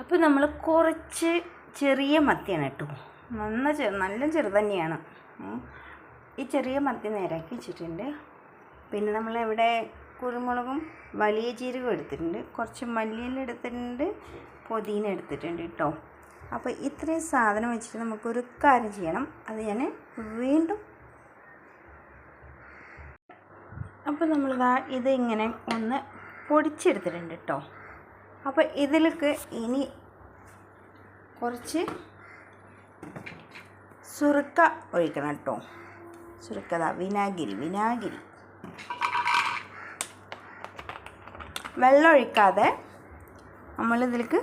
അപ്പോൾ നമ്മൾ കുറച്ച് ചെറിയ മത്തിയാണ് കേട്ടോ. നന്ന ചെ നല്ല ചെറുതന്നെയാണ് ഈ ചെറിയ മത്തി നേരാക്കി വെച്ചിട്ടുണ്ട്. പിന്നെ നമ്മളിവിടെ കുരുമുളകും വലിയ ജീരകം എടുത്തിട്ടുണ്ട്. കുറച്ച് മല്ലിയില എടുത്തിട്ടുണ്ട്. പൊതീന എടുത്തിട്ടുണ്ട് കേട്ടോ. അപ്പോൾ ഇത്രയും സാധനം വെച്ചിട്ട് നമുക്കൊരു കാര്യം ചെയ്യണം. അത് ഞാൻ വീണ്ടും അപ്പോൾ നമ്മളിതാ ഇത് ഇങ്ങനെ ഒന്ന് പൊടിച്ചെടുത്തിട്ടുണ്ട് കേട്ടോ. അപ്പോൾ ഇതിലേക്ക് ഇനി കുറച്ച് സുറുക്ക ഒഴിക്കണം കേട്ടോ. സുറുക്കത വിനാഗിരി വിനാഗിരി. വെള്ളം ഒഴിക്കാതെ നമ്മളിതിലേക്ക്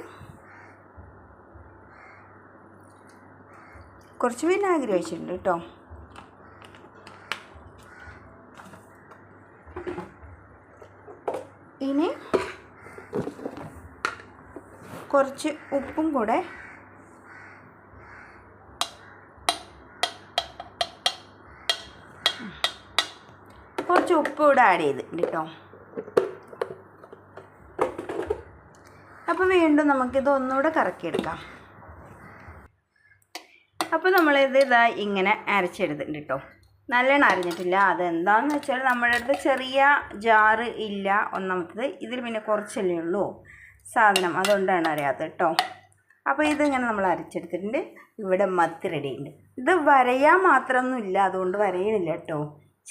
കുറച്ച് വിനാഗിരി ഒഴിച്ചിട്ടുണ്ട് കേട്ടോ. ഇനി കുറച്ച് ഉപ്പും കൂടെ. കുറച്ച് ഉപ്പ് കൂടെ ആഡ് ചെയ്തിട്ടുണ്ട് കേട്ടോ. അപ്പോൾ വീണ്ടും നമുക്കിത് ഒന്നുകൂടെ കറക്കിയെടുക്കാം. അപ്പോൾ നമ്മളിത് ഇതാ ഇങ്ങനെ അരച്ചെടുത്തിട്ടുണ്ട് കേട്ടോ. നല്ലോണം അരഞ്ഞിട്ടില്ല. അതെന്താണെന്ന് വെച്ചാൽ നമ്മുടെ അടുത്ത് ചെറിയ ജാറ് ഇല്ല. ഒന്നാമത്തത് ഇതിൽ പിന്നെ കുറച്ചല്ലേ ഉള്ളൂ. സാധനം അതുകൊണ്ടാണ് അറിയാത്തത് കേട്ടോ. അപ്പോൾ ഇതിങ്ങനെ നമ്മൾ അരച്ചെടുത്തിട്ടുണ്ട്. ഇവിടെ മത്തി റെഡിയുണ്ട് ഇത് വരയാൻ മാത്രമൊന്നുമില്ല അതുകൊണ്ട് വരയണില്ല കേട്ടോ.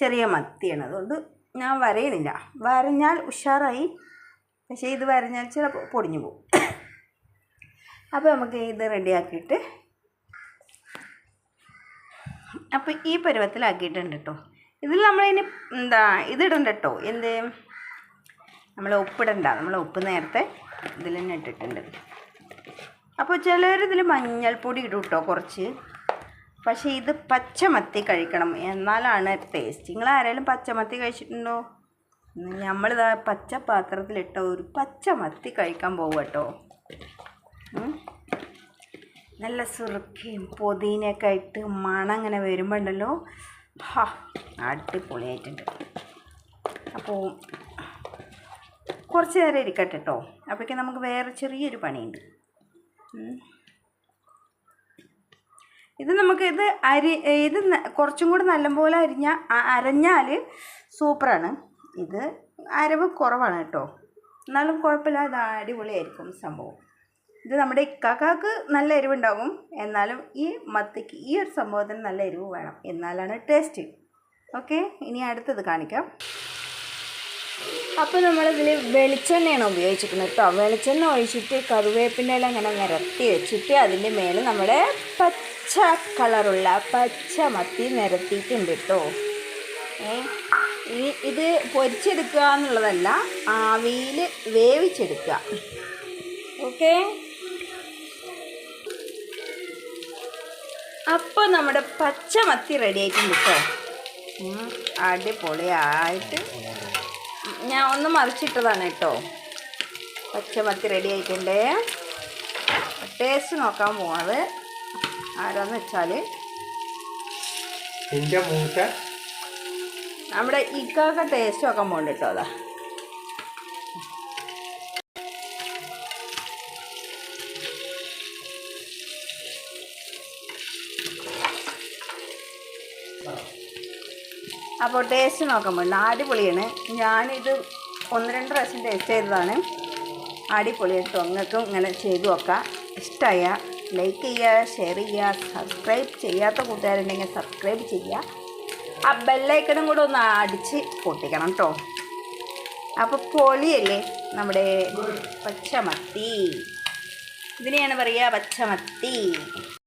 ചെറിയ മത്തിയാണ് അതുകൊണ്ട് ഞാൻ വരയണില്ല വരഞ്ഞാൽ ഉഷാറായി പക്ഷേ ഇത് വരഞ്ഞാൽ ചിലപ്പോൾ പൊടിഞ്ഞു പോകും. അപ്പോൾ നമുക്ക് ഇത് റെഡിയാക്കിയിട്ട് അപ്പോൾ ഈ പരുവത്തിലാക്കിയിട്ടുണ്ട് കേട്ടോ. ഇതിൽ നമ്മളിനി എന്താ ഇതിടണ്ട കേട്ടോ. എന്ത്? നമ്മൾ ഉപ്പിടണ്ട. നമ്മൾ ഉപ്പ് നേരത്തെ ഇതിൽ തന്നെ ഇട്ടിട്ടുണ്ട്. അപ്പോൾ ചിലർ ഇതിൽ മഞ്ഞൾപ്പൊടി ഇടും കേട്ടോ കുറച്ച്. പക്ഷേ ഇത് പച്ചമത്തി കഴിക്കണം. എന്നാലാണ് ടേസ്റ്റ് നിങ്ങൾ ആരെങ്കിലും പച്ചമത്തി കഴിച്ചിട്ടുണ്ടോ? നമ്മളിതാ പച്ച പാത്രത്തിലിട്ട ഒരു പച്ചമത്തി കഴിക്കാൻ പോകും കേട്ടോ. നല്ല സുറുക്കയും പൊതിനൊക്കെ ആയിട്ട് മണം അങ്ങനെ വരുമ്പോൾ ഉണ്ടല്ലോ ഹാ അടിപൊളിയായിട്ടുണ്ട്. അപ്പോൾ കുറച്ച് നേരം ഇരിക്കട്ടെ കേട്ടോ അപ്പോഴേക്കും നമുക്ക് വേറെ ചെറിയൊരു പണിയുണ്ട്. ഇത് നമുക്ക് ഇത് അരി ഇത് കുറച്ചും കൂടി നല്ലപോലെ അരിഞ്ഞ അരഞ്ഞാൽ സൂപ്പറാണ്. ഇത് അരവ് കുറവാണ് കേട്ടോ. എന്നാലും കുഴപ്പമില്ല ഇത് അടിപൊളിയായിരിക്കും സംഭവം. ഇത് നമ്മുടെ ഇക്കാക്കാക്ക് നല്ല എരിവുണ്ടാവും. എന്നാലും ഈ മത്തിക്ക് ഈ ഒരു സംഭവത്തിന് നല്ല എരിവ് വേണം. എന്നാലാണ് ടേസ്റ്റ്. ഓക്കെ ഇനി അടുത്തത് കാണിക്കാം. അപ്പോൾ നമ്മളിതിൽ വെളിച്ചെണ്ണയാണ് ഉപയോഗിച്ചിരിക്കുന്നത് കേട്ടോ. വെളിച്ചെണ്ണ ഒഴിച്ചിട്ട് കറിവേപ്പിന്റെ ഇല ഇങ്ങനെ നിരത്തി വെച്ചിട്ട് അതിന്റെ മേലെ നമ്മുടെ പച്ച കളറുള്ള പച്ച മത്തി നിരത്തിയിട്ടുണ്ട് കേട്ടോ. ഇത് പൊരിച്ചെടുക്കുക എന്നുള്ളതല്ല ആവിയിൽ വേവിച്ചെടുക്കുക. ഓക്കെ? അപ്പോൾ നമ്മുടെ പച്ച മത്തി റെഡി ആയിട്ടുണ്ട് കേട്ടോ. അടിപൊളിയായിട്ട് ഞാൻ ഒന്ന് മറിച്ചിട്ടതാണ് കേട്ടോ. പച്ചമത്തി റെഡി ആയിട്ടുണ്ട്. ടേസ്റ്റ് നോക്കാൻ പോണത് ആരാന്ന് വെച്ചാൽ നമ്മുടെ ഇക്കാക്ക ടേസ്റ്റ് നോക്കാൻ പോകണ്ട കേട്ടോ അതാ. അപ്പോൾ ടേസ്റ്റ് നോക്കാൻ പോകണ്ട അടിപൊളിയാണ്. ഞാനിത് ഒന്ന് രണ്ട് പ്രാവശ്യം ടേസ്റ്റ് ചെയ്തതാണ്. അടിപൊളിയായിട്ട് നിങ്ങൾക്കും ഇങ്ങനെ ചെയ്തു നോക്കാം. ഇഷ്ടമായ ലൈക്ക് ചെയ്യുക ഷെയർ ചെയ്യുക സബ്സ്ക്രൈബ് ചെയ്യാത്ത കൂട്ടുകാരുണ്ടെങ്കിൽ സബ്സ്ക്രൈബ് ചെയ്യുക. ആ ബെല്ലൈക്കണും കൂടെ ഒന്ന് അടിച്ച് പൊട്ടിക്കണം കേട്ടോ അപ്പോൾ പൊളിയല്ലേ നമ്മുടെ പച്ചമത്തി. ഇതിനെയാണ് പറയുക പച്ചമത്തി.